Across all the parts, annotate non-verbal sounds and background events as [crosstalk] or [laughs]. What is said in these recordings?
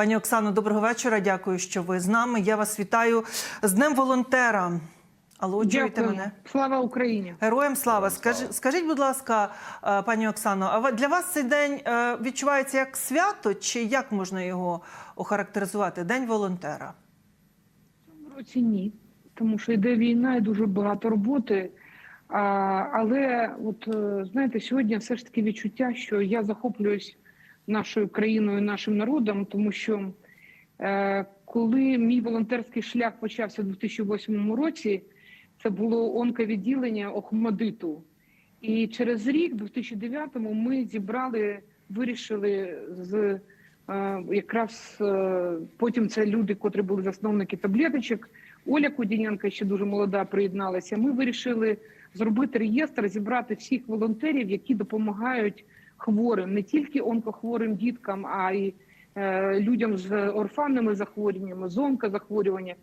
Пані Оксано, доброго вечора. Дякую, що ви з нами. Я вас вітаю з Днем волонтера. Алло, чуєте мене? Слава Україні! Героям слава. Героям Скажи, скажіть, будь ласка, е, пані Оксано, а для вас цей день е, відчувається як свято, чи як можна його охарактеризувати? День волонтера. В цьому році ні, тому що йде війна і дуже багато роботи. А, але от е, знаєте, сьогодні все ж таки відчуття, що я захоплююсь нашою країною, нашим народом, тому що е, коли мій волонтерський шлях почався у 2008 році, це було онковідділення Охмадиту. І через рік, 2009-му, ми зібрали, вирішили з е, якраз е, потім це люди, котрі були засновники таблеточок. Оля Кудінянка ще дуже молода приєдналася. Ми вирішили зробити реєстр, зібрати всіх волонтерів, які допомагають хворим, не тільки онкохворим діткам, а й е, людям з орфанними захворюваннями, з онкозахворюваннями.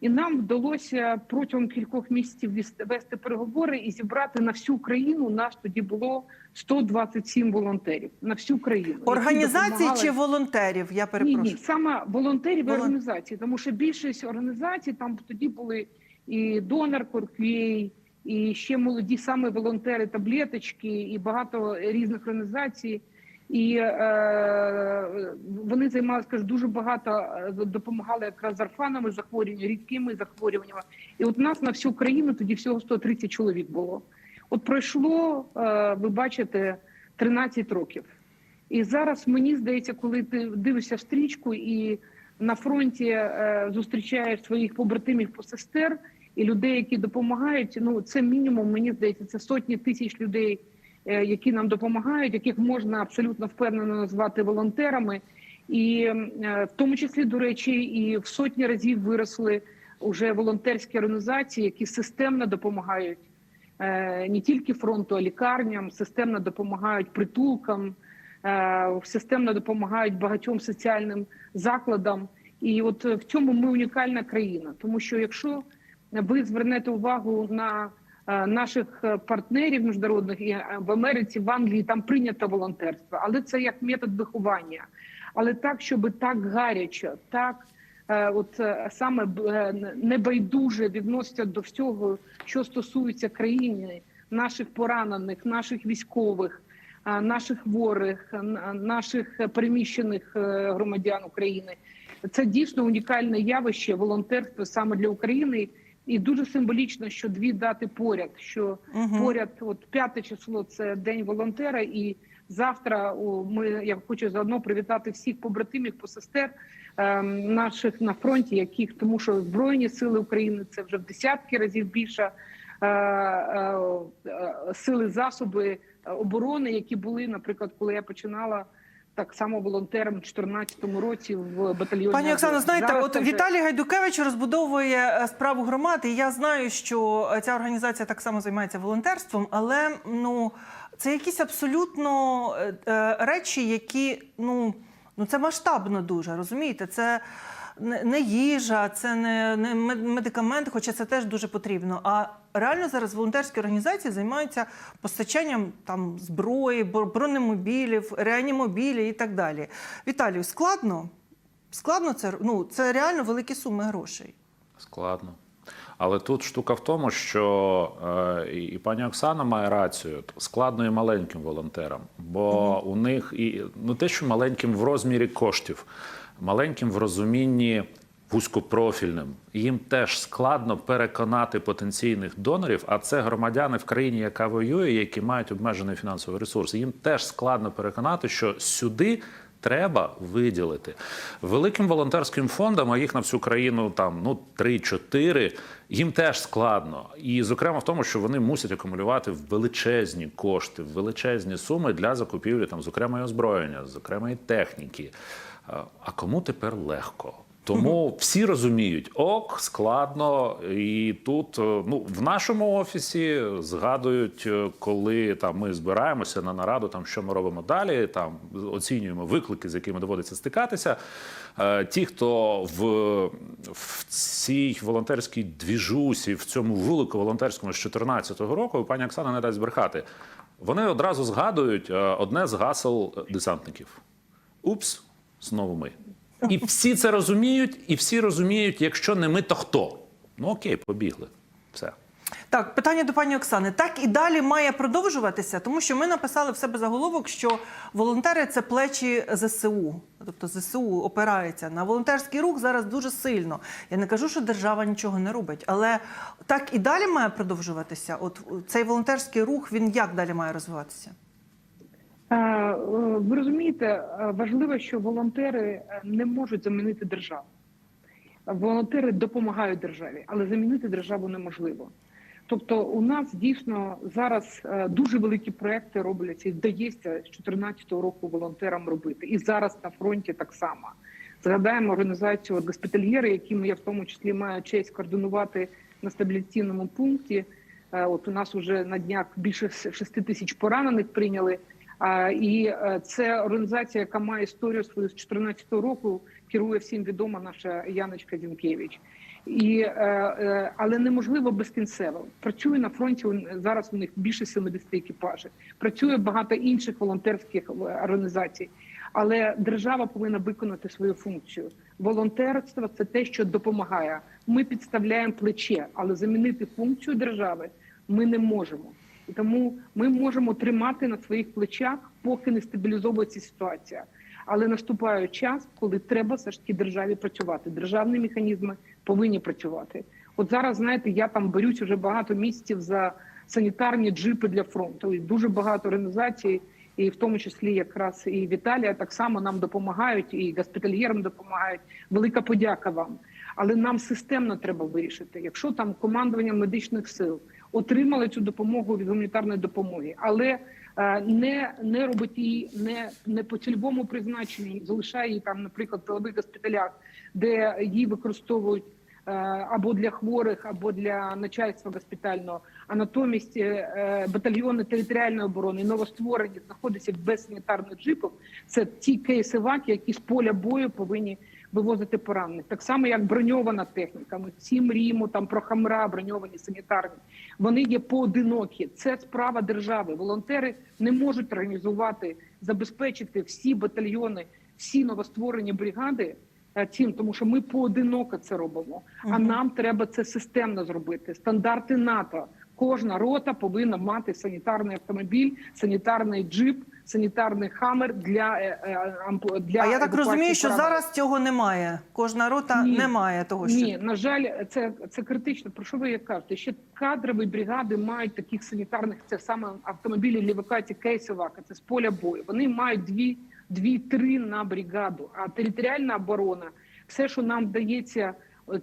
І нам вдалося протягом кількох місяців вести переговори і зібрати на всю країну. Нас тоді було 127 волонтерів на всю країну. Організації чи волонтерів? Я ні, перепрошую. ні, саме волонтерів і Волон- організацій, тому що більшість організацій там тоді були і донор Корквей, і ще молоді саме волонтери таблеточки, і багато різних організацій. І е, вони займалися кажу, дуже багато е, допомагали якраз з орфанами захворюваннями, рідкими захворюваннями. І от нас на всю країну тоді всього 130 чоловік було. От пройшло, е, ви бачите, 13 років. І зараз мені здається, коли ти дивишся в стрічку і на фронті е, зустрічаєш своїх побратимів посестер і людей, які допомагають. Ну це мінімум, мені здається, це сотні тисяч людей, е, які нам допомагають, яких можна абсолютно впевнено назвати волонтерами, і е, в тому числі, до речі, і в сотні разів виросли уже волонтерські організації, які системно допомагають е, не тільки фронту, а лікарням, системно допомагають притулкам, системно допомагають багатьом соціальним закладам. І от в цьому ми унікальна країна, тому що якщо ви звернете увагу на е, наших е, партнерів міжнародних і е, в Америці, в Англії там прийнято волонтерство, але це як метод виховання. Але так, щоб так гаряче, так от саме небайдуже відносяться до всього, що стосується країни, наших поранених, наших військових, наших хворих, наших переміщених громадян України. Це дійсно унікальне явище волонтерство саме для України. І дуже символічно, що дві дати поряд. Що Мгм. поряд, от п'яте число це день волонтера, і завтра о, ми я хочу заодно привітати всіх побратимів, посестер ем, наших на фронті, яких тому, що збройні сили України це вже в десятки разів більше е, е, е, сили засоби е, оборони, які були, наприклад, коли я починала. Так само волонтером у 2014 році в батальйоні. Пані Оксано, знаєте, Зараз от вже- Віталій Гайдукевич розбудовує е, справу громади. І я знаю, що е, ця організація так само займається волонтерством, але ну це якісь абсолютно е, речі, які ну, ну це масштабно дуже розумієте. Це не, їжа, це не, не медикаменти, хоча це теж дуже потрібно. А реально зараз волонтерські організації займаються постачанням там зброї, бронемобілів, реанімобілів і так далі. Віталію, складно? Складно це ну це реально великі суми грошей. Складно. Але тут штука в тому, що е, і пані Оксана має рацію, складно і маленьким волонтерам, бо у них і ну те, що маленьким в розмірі коштів, маленьким в розумінні вузькопрофільним, їм теж складно переконати потенційних донорів, а це громадяни в країні, яка воює, які мають обмежений фінансовий ресурс. Їм теж складно переконати, що сюди треба виділити великим волонтерським фондам, а їх на всю країну там ну 3-4, їм теж складно. І зокрема в тому, що вони мусять акумулювати величезні кошти, величезні суми для закупівлі там, зокрема і озброєння, зокрема і техніки. А- кому тепер легко? Тому [laughs] всі розуміють, ок, складно. І тут е, ну, в нашому офісі згадують, е, коли там ми збираємося на нараду, там що ми робимо далі, там оцінюємо виклики, з якими доводиться стикатися. Е, Ті, хто в, в цій волонтерській двіжусі, в цьому вулику волонтерському з 2014 року, пані Оксана не дасть збрехати, вони одразу згадують одне з гасел десантників: Упс, знову ми. І всі це розуміють, і всі розуміють, якщо не ми, то хто? Ну окей, побігли. Все. Так, питання до пані Оксани. Так і далі має продовжуватися, тому що ми написали в себе заголовок, що волонтери це плечі ЗСУ. Тобто ЗСУ опирається на волонтерський рух зараз дуже сильно. Я не кажу, що держава нічого не робить, але так і далі має продовжуватися. От цей волонтерський рух він як далі має розвиватися? Е, е, Ви розумієте, е, важливо, що волонтери не можуть замінити державу. Волонтери допомагають державі, але замінити державу неможливо. Тобто, у нас дійсно зараз дуже великі проекти робляться і вдається з 2014 року волонтерам робити. І зараз на фронті так само. Згадаємо організацію госпітальєри, яким я в тому числі маю честь координувати на стабіляційному пункті. От у нас вже на днях більше 6 тисяч поранених прийняли. І е, це організація, яка має історію свою з 2014 року, керує всім відома наша Яночка Зінкевич. І, е, е, але неможливо безкінцево. Працює на фронті зараз. У них більше 70 екіпажів. Працює багато інших волонтерських організацій. Але держава повинна виконати свою функцію. Волонтерство це те, що допомагає. Ми підставляємо плече, але замінити функцію держави ми не можемо. І тому ми можемо тримати на своїх плечах, поки не стабілізовується ситуація. Але наступає час, коли треба все ж таки державі працювати. Державні механізми повинні працювати. От зараз, знаєте, я там борюсь вже багато місяців за санітарні джипи для фронту. І дуже багато організацій, і в тому числі якраз і Віталія так само нам допомагають, і госпітальєрам допомагають. Велика подяка вам. Але нам системно треба вирішити, якщо там командування медичних сил отримали цю допомогу від гуманітарної допомоги, але е, не, не робить її не, не по цільовому призначенні, залишає її там, наприклад, в тилових госпіталях, де її використовують е, або для хворих, або для начальства госпітального. А натомість е, батальйони територіальної оборони новостворені знаходяться без санітарних джипів. Це ті кейси ваки, які з поля бою повинні вивозити поранених. Так само, як броньована техніка. Ми ці мріємо там про хамра, броньовані санітарні. Вони є поодинокі. Це справа держави. Волонтери не можуть організувати, забезпечити всі батальйони, всі новостворені бригади. е, Цим, тому що ми поодиноко це робимо. А нам треба це системно зробити. Стандарти НАТО. Кожна рота повинна мати санітарний автомобіль, санітарний джип, санітарний хамер для, е, е, для а я так розумію, що поранених. зараз цього немає. Кожна рота Ні. не має того, що Ні, на жаль, це, це критично. Про що ви як кажете? Ще кадрові бригади мають таких санітарних, це саме автомобілі для кейсовака, це з поля бою. Вони мають дві, дві-три на бригаду. А територіальна оборона, все, що нам вдається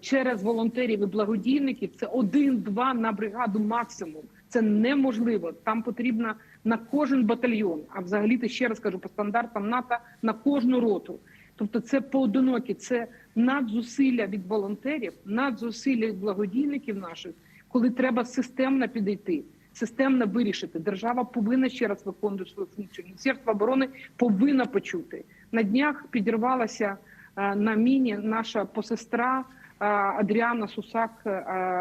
через волонтерів і благодійників, це один-два на бригаду максимум. Це неможливо. Там потрібно на кожен батальйон. А взагалі то ще раз кажу по стандартам НАТО на кожну роту. Тобто, це поодинокі, це надзусилля від волонтерів, надзусилля від благодійників наших, коли треба системно підійти, системно вирішити. Держава повинна ще раз виконувати свою функцію. Міністерство оборони повинно почути. На днях підірвалася е, на міні наша посестра Адріана Сусак е,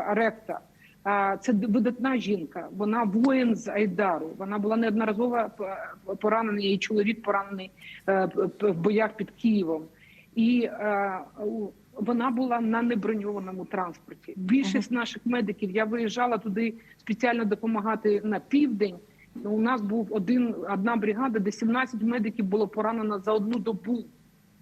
Аректа. А, Це видатна жінка. Вона воїн з Айдару. Вона була неодноразово поранена. Її чоловік поранений е, в боях під Києвом, і е, вона була на неброньованому транспорті. Більшість наших медиків я виїжджала туди спеціально допомагати на південь. У нас був один одна бригада, де 17 медиків було поранено за одну добу.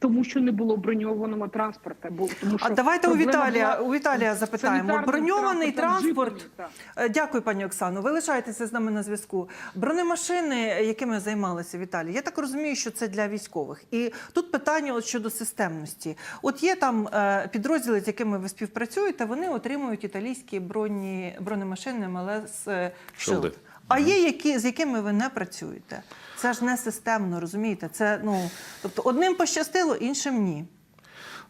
Тому що не було броньованого транспорту. Бо тому що А давайте у Віталія була у Віталія запитаємо. Броньований транспорт. джипами. Е, Дякую, пані Оксано. Ви лишаєтеся з нами на зв'язку. Бронемашини, якими займалися Віталій, я так розумію, що це для військових. І тут питання от щодо системності. От є там е, підрозділи, з якими ви співпрацюєте, вони отримують італійські броні, бронемашини МЛС е, Шилди. Shield. А є які, з якими ви не працюєте. Це ж не системно, розумієте? Це ну тобто одним пощастило, іншим ні.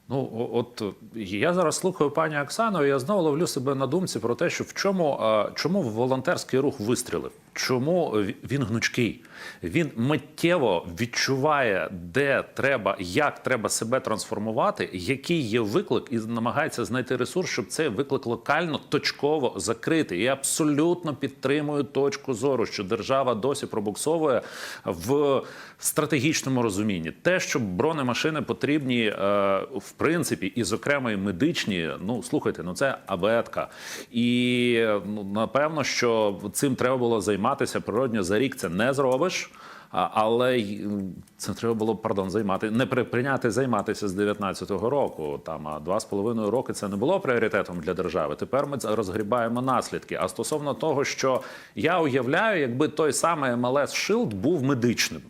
Ну, от е, я зараз слухаю пані Оксану, і я знову ловлю себе на думці про те, що в чому чому волонтерський рух вистрілив. Чому він гнучкий? Він миттєво відчуває, де треба, як треба себе трансформувати, який є виклик, і намагається знайти ресурс, щоб цей виклик локально точково закрити. І абсолютно підтримую точку зору, що держава досі пробуксовує в стратегічному розумінні. Те, що бронемашини потрібні, е, в принципі, і зокрема і медичні. Ну слухайте, ну це абетка. І ну напевно, що цим треба було займатися природньо за рік. Це не зробиш. Але це треба було пардон займати не при- прийняти займатися з 19-го року. Там а два з половиною роки це не було пріоритетом для держави. Тепер ми розгрібаємо наслідки. А стосовно того, що я уявляю, якби той самий МЛС Shield був медичним.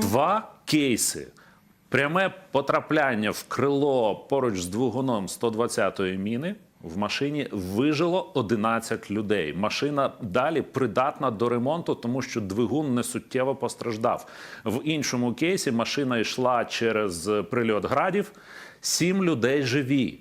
Два кейси. Пряме потрапляння в крило поруч з двигуном 120-ї міни. В машині вижило 11 людей. Машина далі придатна до ремонту, тому що двигун не суттєво постраждав. В іншому кейсі машина йшла через прильот градів. Сім людей живі.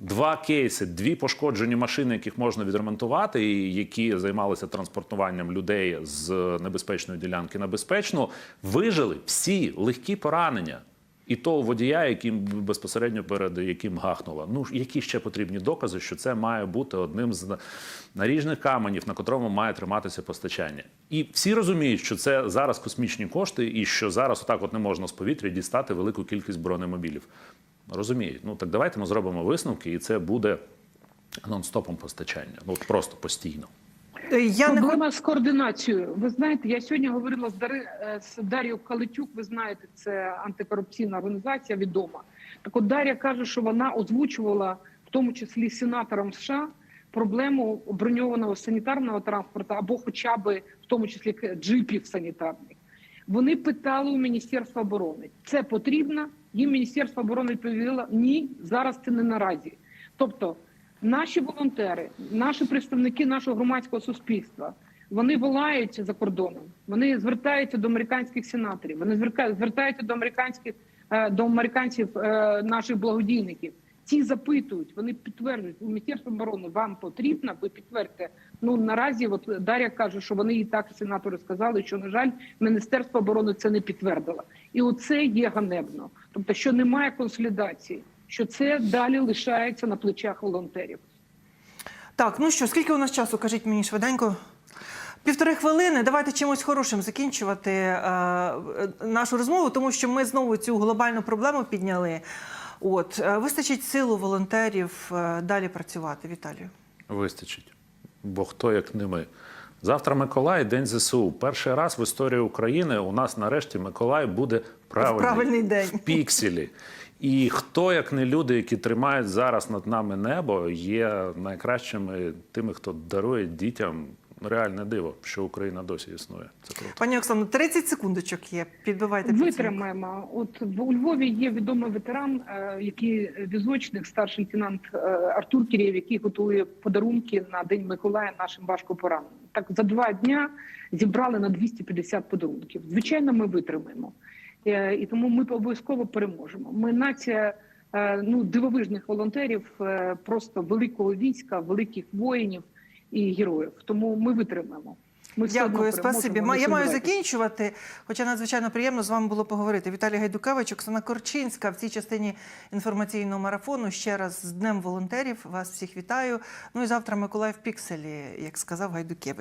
Два кейси, дві пошкоджені машини, яких можна відремонтувати, і які займалися транспортуванням людей з небезпечної ділянки на безпечну, вижили всі легкі поранення. І того водія, яким безпосередньо перед яким гахнуло. Ну які ще потрібні докази, що це має бути одним з наріжних каменів, на котрому має триматися постачання. І всі розуміють, що це зараз космічні кошти, і що зараз отак от не можна з повітря дістати велику кількість бронемобілів. Розуміють. Ну так давайте ми зробимо висновки, і це буде нон-стопом постачання. Ну просто постійно. Е, Я не. Проблема з координацією. Ви знаєте, я сьогодні говорила з, Дари, е, з Дар'єю Калитюк. Ви знаєте, це антикорупційна організація відома. Так от Дар'я каже, що вона озвучувала, в тому числі сенаторам США, проблему броньованого санітарного транспорту або хоча б в тому числі джипів санітарних. Вони питали у Міністерства оборони, це потрібно. Їм Міністерство оборони відповіло, ні, зараз це не наразі. Тобто, наші волонтери, наші представники нашого громадського суспільства, вони волають за кордоном. Вони звертаються до американських сенаторів. Вони звертаються до американських е, до американців е, наших благодійників. Ті запитують, вони підтверджують у міністерство оборони. Вам потрібно, ви підтвердьте. Ну наразі, от Дар'я каже, що вони і так сенатори сказали, що на жаль, міністерство оборони це не підтвердило. І оце є ганебно. Тобто, що немає консолідації, що це далі лишається на плечах волонтерів. Так, ну що, скільки у нас часу? Кажіть мені швиденько. Півтори хвилини. Давайте чимось хорошим закінчувати е, е, нашу розмову, тому що ми знову цю глобальну проблему підняли. От е, вистачить силу волонтерів е, далі працювати. Віталію. Вистачить. Бо хто як не ми. Завтра Миколай, День ЗСУ. Перший раз в історії України у нас нарешті Миколай буде правильний, правильний день. в пікселі. І хто, як не люди, які тримають зараз над нами небо, є найкращими тими, хто дарує дітям реальне диво, що Україна досі існує. Це круто. Пані Оксано, 30 секундочок є. Підбивайте. Витримаємо. От в- у Львові є відомий ветеран, е, який візочник, старший лейтенант е, Артур Кірєв, який готує подарунки на День Миколая нашим важко пораненим. Так за два дня зібрали на 250 подарунків. Звичайно, ми витримаємо. Е, І тому ми обов'язково переможемо. Ми нація е, ну, дивовижних волонтерів, е, просто великого війська, великих воїнів і героїв. Тому ми витримаємо. Ми Дякую, спасибі. Я маю закінчувати, хоча надзвичайно приємно з вами було поговорити. Віталій Гайдукевич, Оксана Корчинська в цій частині інформаційного марафону. Ще раз з Днем волонтерів. Вас всіх вітаю. Ну і завтра Миколай в Пікселі, як сказав Гайдукевич.